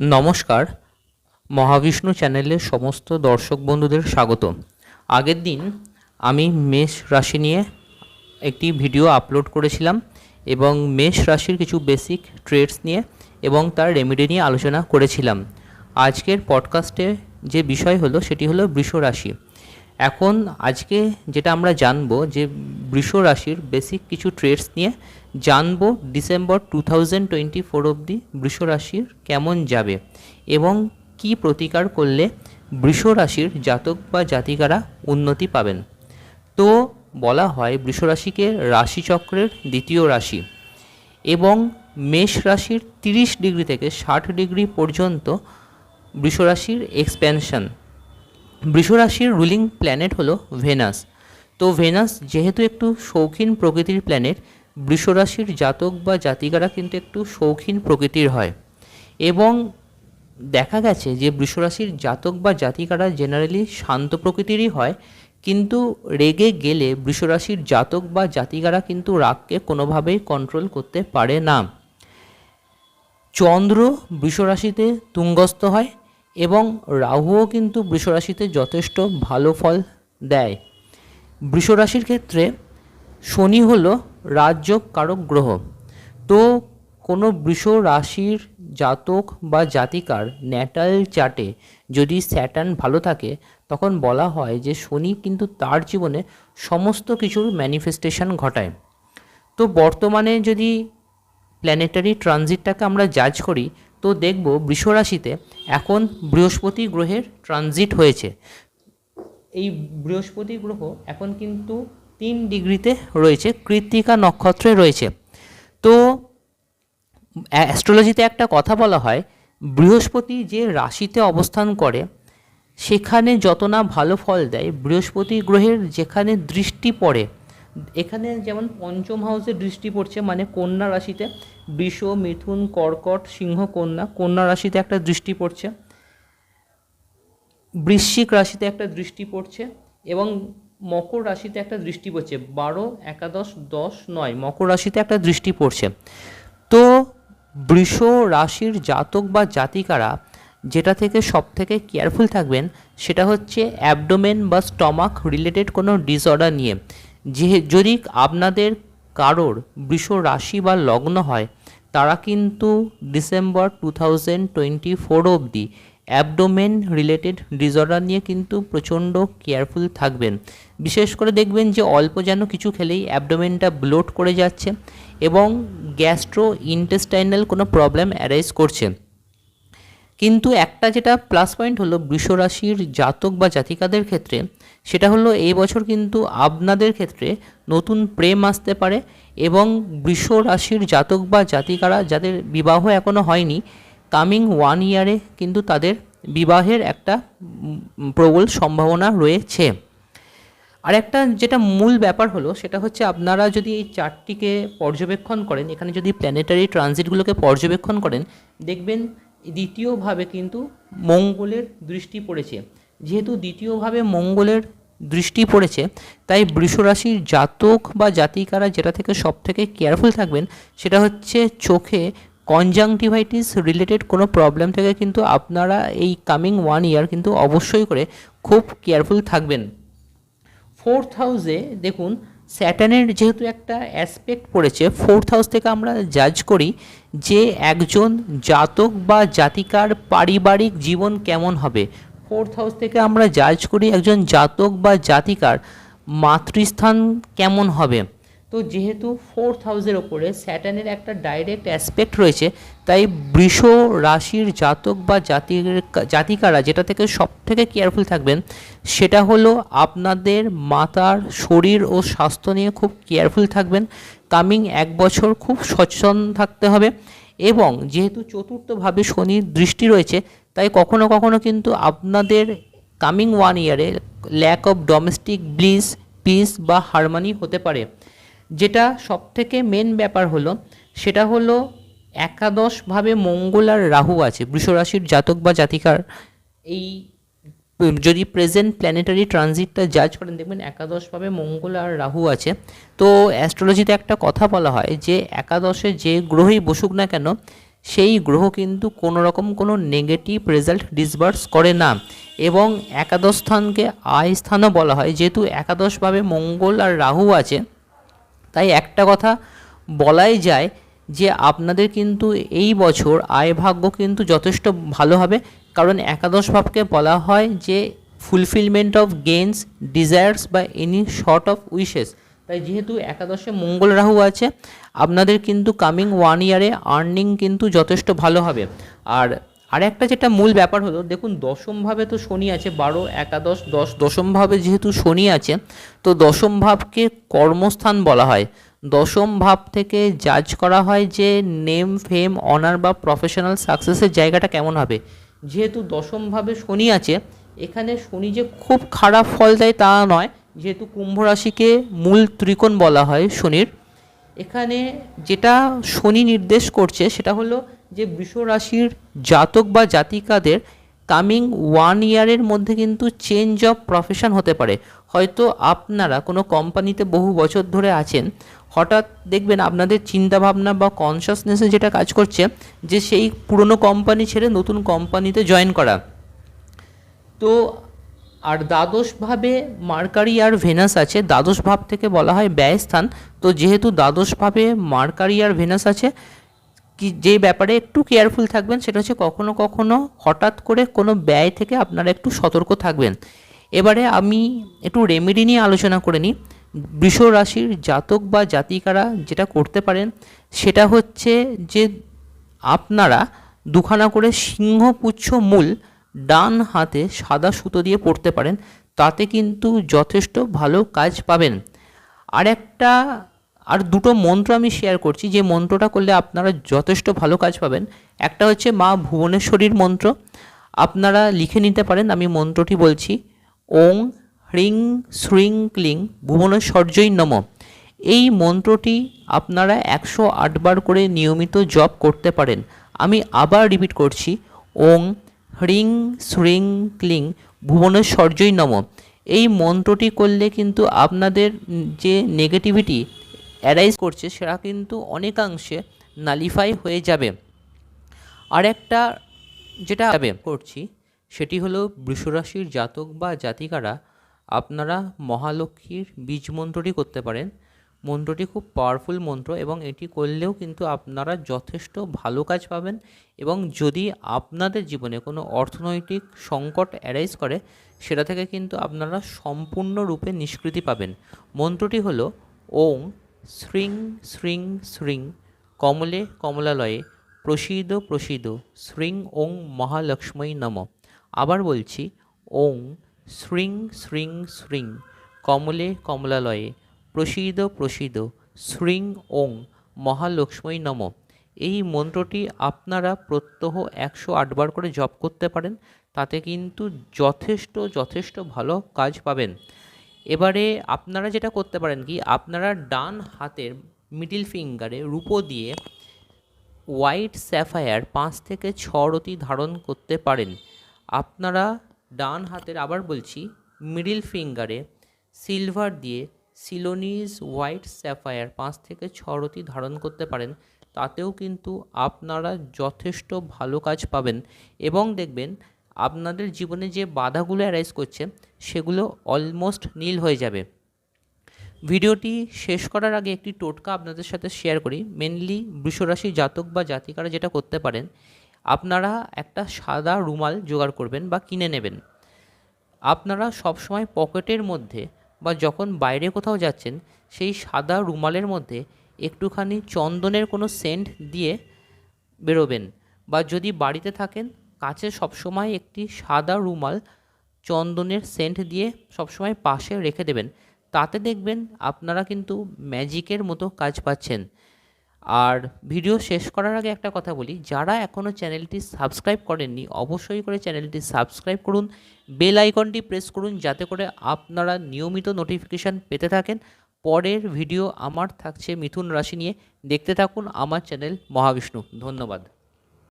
নমস্কার। মহাবিষ্ণু চ্যানেলের সমস্ত দর্শক বন্ধুদের স্বাগত আগের দিন আমি মেষ রাশি নিয়ে একটি ভিডিও আপলোড করেছিলাম এবং মেষ রাশির কিছু বেসিক ট্রেডস নিয়ে এবং তার রেমিডি নিয়ে আলোচনা করেছিলাম। আজকের পডকাস্টে যে বিষয় হলো সেটি হলো বৃষ রাশি। এখন আজকে যেটা আমরা জানব যে বৃষ রাশির বেসিক কিছু ট্রেডস নিয়ে জানব December two thousand twenty four অবধি বৃষ রাশির কেমন যাবে এবং কি প্রতিকার করলে বৃষ রাশির জাতক বা জাতিকারা উন্নতি পাবেন। তো বলা হয় বৃষ রাশিকে রাশিচক্রের দ্বিতীয় রাশি এবং মেষ রাশির তিরিশ ডিগ্রি থেকে ষাট ডিগ্রি পর্যন্ত বৃষ রাশির এক্সপ্যানশন বৃষ রাশির রুলিং প্ল্যানেট হলো ভেনাস তো ভেনাস যেহেতু একটু শৌখিন প্রকৃতির প্ল্যানেট বৃষ রাশির জাতক বা জাতিকারা কিন্তু একটু শৌখিন প্রকৃতির হয়। এবং দেখা গেছে যে বৃষ রাশির জাতক বা জাতিকারা জেনারেলি শান্ত প্রকৃতিরই হয়, কিন্তু রেগে গেলে বৃষ রাশির জাতক বা জাতিকারা কিন্তু রাগকে কোনোভাবেই কন্ট্রোল করতে পারে না। চন্দ্র বৃষরাশিতে তুঙ্গস্থ হয় এবং রাহুও কিন্তু বৃষরাশিতে যথেষ্ট ভালো ফল দেয়। বৃষরাশির ক্ষেত্রে শনি হলো রাজযোগ কারক গ্রহ। তো কোনো বৃষ রাশির জাতক বা জাতিকার ন্যাটাল চার্টে যদি স্যাটার্ন ভালো থাকে, তখন বলা হয় যে শনি কিন্তু তার জীবনে সমস্ত কিছুর ম্যানিফেস্টেশন ঘটায়। তো বর্তমানে যদি প্ল্যানেটারি ট্রানজিটটাকে আমরা জাজ করি তো দেখব বৃষরাশিতে এখন বৃহস্পতি গ্রহের ট্রানজিট হয়েছে। এই বৃহস্পতি গ্রহ এখন কিন্তু তিন ডিগ্রিতে রয়েছে, কৃত্তিকা নক্ষত্রে রয়েছে। তো, অ্যাস্ট্রোলজিতে একটা কথা বলা হয়, বৃহস্পতি যে রাশিতে অবস্থান করে, সেখানে যত না ভালো ফল দেয়, বৃহস্পতি গ্রহের যেখানে দৃষ্টি পড়ে এখানে যেমন পঞ্চম হাউসে দৃষ্টি পড়ছে মানে কন্যা রাশিতে বৃষ, মিথুন, কর্কট, সিংহ, কন্যা কন্যা রাশিতে একটা দৃষ্টি পড়ছে, বৃশ্চিক রাশিতে একটা দৃষ্টি পড়ছে এবং মকর রাশিতে একটা দৃষ্টি পড়ছে, বারো, একাদশ, দশ, নয়, মকর রাশিতে একটা দৃষ্টি পড়ছে। তো বৃষ রাশির জাতক বা জাতিকারা যেটা থেকে সব থেকে কেয়ারফুল থাকবেন সেটা হচ্ছে অ্যাবডোমেন বা স্টমাক রিলেটেড কোনো ডিসঅর্ডার নিয়ে। যে যদি আপনাদের কারোর বৃষ রাশি বা লগ্ন হয়, তারা কিন্তু December two thousand twenty four অবধি অ্যাবডোমেন রিলেটেড ডিসঅর্ডার নিয়ে কিন্তু প্রচণ্ড কেয়ারফুল থাকবেন। বিশেষ করে দেখবেন যে অল্প যেন কিছু খেলেই অ্যাবডোমেনটা ব্লোট করে যাচ্ছে এবং গ্যাস্ট্রো ইন্টেস্টাইনাল কোনো প্রবলেম অ্যারাইজ করছে। কিন্তু একটা যেটা প্লাস পয়েন্ট হলো বৃষরাশির জাতক বা জাতিকাদের ক্ষেত্রে, সেটা হলো এই বছর কিন্তু আপনাদের ক্ষেত্রে নতুন প্রেম আসতে পারে এবং বৃষ রাশির জাতক বা জাতিকারা যাদের বিবাহ এখনও হয়নি কামিং ওয়ান ইয়ারে কিন্তু তাদের বিবাহের একটা প্রবল সম্ভাবনা রয়েছে। আর একটা যেটা মূল ব্যাপার হলো, সেটা হচ্ছে আপনারা যদি এই চারটিকে পর্যবেক্ষণ করেন, এখানে যদি প্ল্যানেটারি ট্রানজিটগুলোকে পর্যবেক্ষণ করেন, দেখবেন দ্বিতীয়ভাবে কিন্তু মঙ্গলের দৃষ্টি পড়েছে। যেহেতু দ্বিতীয়ভাবে মঙ্গলের দৃষ্টি পড়েছে, তাই বৃষরাশির জাতক বা জাতিকারা যেটা থেকে সব থেকে কেয়ারফুল থাকবেন, সেটা হচ্ছে চোখে কনজাংটিভাইটিস রিলেটেড কোনো প্রবলেম থেকে কিন্তু আপনারা এই কামিং ওয়ান ইয়ার কিন্তু অবশ্যই করে খুব কেয়ারফুল থাকবেন। ফোর্থ হাউসে দেখুন স্যাটার্নের যেহেতু একটা অ্যাসপেক্ট পড়েছে ফোর্থ হাউস থেকে আমরা জাজ করি যে একজন জাতক বা জাতিকার পারিবারিক জীবন কেমন হবে। ফোর্থ হাউস থেকে আমরা জাজ করি একজন জাতক বা জাতিকার মাতৃস্থান কেমন হবে। তো যেহেতু ফোর্থ হাউসের ওপরে স্যাটার্নের একটা ডাইরেক্ট অ্যাসপেক্ট রয়েছে, তাই বৃষ রাশির জাতক বা জাতির জাতিকারা যেটা থেকে সব থেকে কেয়ারফুল থাকবেন, সেটা হলো আপনাদের মাতার শরীর ও স্বাস্থ্য নিয়ে খুব কেয়ারফুল থাকবেন। কামিং এক বছর খুব সচেতন থাকতে হবে এবং যেহেতু চতুর্থভাবে শনির দৃষ্টি রয়েছে, তাই কখনো কখনো কিন্তু আপনাদের কামিং ওয়ান ইয়ারে lack of domestic bliss peace বা হারমানি হতে পারে। যেটা সবথেকে মেন ব্যাপার হলো, সেটা হলো একাদশভাবে মঙ্গল আর রাহু আছে বৃষরাশির জাতক বা জাতিকার। এই যদি প্রেজেন্ট প্ল্যানেটারি ট্রানজিটটা জাজ করেন, দেখবেন একাদশভাবে মঙ্গল আর রাহু আছে। তো অ্যাস্ট্রোলজিতে একটা কথা বলা হয় যে, একাদশে যে গ্রহই বসুক না কেন, সেই গ্রহ কিন্তু কোনো রকম কোনো নেগেটিভ রেজাল্ট ডিসবার্স করে না। এবং একাদশ স্থানকে আয় স্থানও বলা হয়, যেহেতু একাদশভাবে মঙ্গল আর রাহু আছে তাই একটা কথা বলাই যায় যে আপনাদের কিন্তু এই বছর আয় ভাগ্য কিন্তু যথেষ্ট ভালো হবে। কারণ একাদশ ভাবকে বলা হয় যে ফুলফিলমেন্ট অফ গেমস ডিজায়ার্স বা এনি শর্ট অফ উইশেস তাই যেহেতু একাদশে মঙ্গল রাহু আছে, আপনাদের কিন্তু কামিং ওয়ান ইয়ারে আর্নিং কিন্তু যথেষ্ট ভালো হবে। আর আরেকটা যেটা মূল ব্যাপার হলো, দেখুন দশমভাবে তো শনি আছে, বারো, একাদশ, দশ দশমভাবে যেহেতু শনি আছে, তো দশম ভাবকে কর্মস্থান বলা হয়। দশম ভাব থেকে জাজ করা হয় যে নেম ফেম অনার বা প্রফেশনাল সাকসেসের জায়গাটা কেমন হবে। যেহেতু দশমভাবে শনি আছে, এখানে শনি যে খুব খারাপ ফল দেয় তা নয়, যেহেতু কুম্ভ রাশিকে মূল ত্রিকোণ বলা হয় শনির। এখানে যেটা শনি নির্দেশ করছে, সেটা হলো যে বৃষ রাশির জাতক বা জাতিকাদের কামিং ওয়ান ইয়ারের মধ্যে কিন্তু চেঞ্জ অফ প্রফেশন হতে পারে। হয়তো আপনারা কোনো কোম্পানিতে বহু বছর ধরে আছেন, হঠাৎ দেখবেন আপনাদের চিন্তাভাবনা বা কনসাসনেসে যেটা কাজ করছে, যে সেই পুরনো কোম্পানি ছেড়ে নতুন কোম্পানিতে জয়েন করা। তো আর দ্বাদশভাবে মার্কারি আর ভেনাস আছে, দ্বাদশ ভাব থেকে বলা হয় ব্যয়স্থান। তো যেহেতু দ্বাদশভাবে মার্কারি আর ভেনাস আছে কি যে ব্যাপারে একটু কেয়ারফুল থাকবেন সেটা হচ্ছে কখনো কখনো হঠাৎ করে কোনো ব্যয় থেকে আপনারা একটু সতর্ক থাকবেন। এবারে আমি একটু রেমেডি নিয়ে আলোচনা করে নিই। বৃষ রাশির জাতক বা জাতিকারা যেটা করতে পারেন সেটা হচ্ছে যে আপনারা দুখানা করে সিংহপুচ্ছ মূল ডান হাতে সাদা সুতো দিয়ে পড়তে পারেন। তাতে কিন্তু যথেষ্ট ভালো কাজ পাবেন। আর একটা আর দুটো মন্ত্র আমি শেয়ার করছি। যে মন্ত্রটা করলে আপনারা যথেষ্ট ভালো কাজ পাবেন। একটা হচ্ছে মা ভুবনেশ্বরীর মন্ত্র। আপনারা লিখে নিতে পারেন, আমি মন্ত্রটি বলছি। ওং হ্রিং শ্রিং ক্লিং ভুবনেশ্বর্যই নম। এই মন্ত্রটি আপনারা একশো আটবার করে নিয়মিত জপ করতে পারেন। আমি আবার রিপিট করছি। ওং হ্রিং শ্রিং ক্লিং ভুবনেশ্বর্যই নম। এই মন্ত্রটি করলে কিন্তু আপনাদের যে নেগেটিভিটি অ্যারাইজ করছে, সেটা কিন্তু অনেকাংশে নালিফাই হয়ে যাবে। আর একটা যেটা করছি, সেটি হলো বৃষরাশির জাতক বা জাতিকারা, আপনারা মহালক্ষ্মীর বীজ মন্ত্রটি করতে পারেন। মন্ত্রটি খুব পাওয়ারফুল মন্ত্র এবং এটি করলেও কিন্তু আপনারা যথেষ্ট ভালো কাজ পাবেন এবং যদি আপনাদের জীবনে কোনো অর্থনৈতিক সংকট অ্যারাইজ করে, সেটা থেকে কিন্তু আপনারা সম্পূর্ণরূপে নিষ্কৃতি পাবেন। মন্ত্রটি হলো ওং শ্রিং শ্রিং শ্রিং, কমলে কমলালয়ে প্রসিদ প্রসিদ, শ্রিং, ওং মহালক্ষ্মী নম। আবার বলছি, ওং, শ্রিং শ্রিং শ্রিং, কমলে কমলালয়ে প্রসিদ প্রসিদ, শ্রিং, ওং মহালক্ষ্মী নম। এই মন্ত্রটি আপনারা প্রত্যহ একশো আটবার করে জপ করতে পারেন, তাতে কিন্তু যথেষ্ট যথেষ্ট ভালো কাজ পাবেন। এবারে আপনারা যেটা করতে পারেন কি, আপনারা ডান হাতের মিডিল ফিঙ্গারে রূপো দিয়ে হোয়াইট স্যাফায়ার পাঁচ থেকে ছ রতি ধারণ করতে পারেন। আপনারা ডান হাতের, আবার বলছি মিডিল ফিঙ্গারে সিলভার দিয়ে সিলোনিজ হোয়াইট স্যাফায়ার পাঁচ থেকে ছ রতি ধারণ করতে পারেন। তাতেও কিন্তু আপনারা যথেষ্ট ভালো কাজ পাবেন। এবং দেখবেন আপনাদের জীবনে যে বাধাগুলো অ্যারাইজ করছে, সেগুলো অলমোস্ট নীল হয়ে যাবে। ভিডিওটি শেষ করার আগে একটি টোটকা আপনাদের সাথে শেয়ার করি। মেনলি বৃষরাশি জাতক বা জাতিকারা যেটা করতে পারেন, আপনারা একটা সাদা রুমাল জোগাড় করবেন বা কিনে নেবেন। আপনারা সবসময় পকেটের মধ্যে বা যখন বাইরে কোথাও যাচ্ছেন, সেই সাদা রুমালের মধ্যে একটুখানি চন্দনের কোনো সেন্ট দিয়ে বেরোবেন বা যদি বাড়িতে থাকেন কাছে সবসময় একটি সাদা রুমাল চন্দনের সেন্ট দিয়ে সবসময় পাশে রেখে দেবেন। তাতে দেখবেন আপনারা কিন্তু ম্যাজিকের মতো কাজ পাচ্ছেন। আর ভিডিও শেষ করার আগে একটা কথা বলি, যারা এখনও চ্যানেলটি সাবস্ক্রাইব করেননি, অবশ্যই করে চ্যানেলটি সাবস্ক্রাইব করুন, বেল আইকনটি প্রেস করুন, যাতে করে আপনারা নিয়মিত নোটিফিকেশান পেতে থাকেন। পরের ভিডিও আমার থাকছে মিথুন রাশি নিয়ে। দেখতে থাকুন আমার চ্যানেল মহাবিষ্ণু। ধন্যবাদ।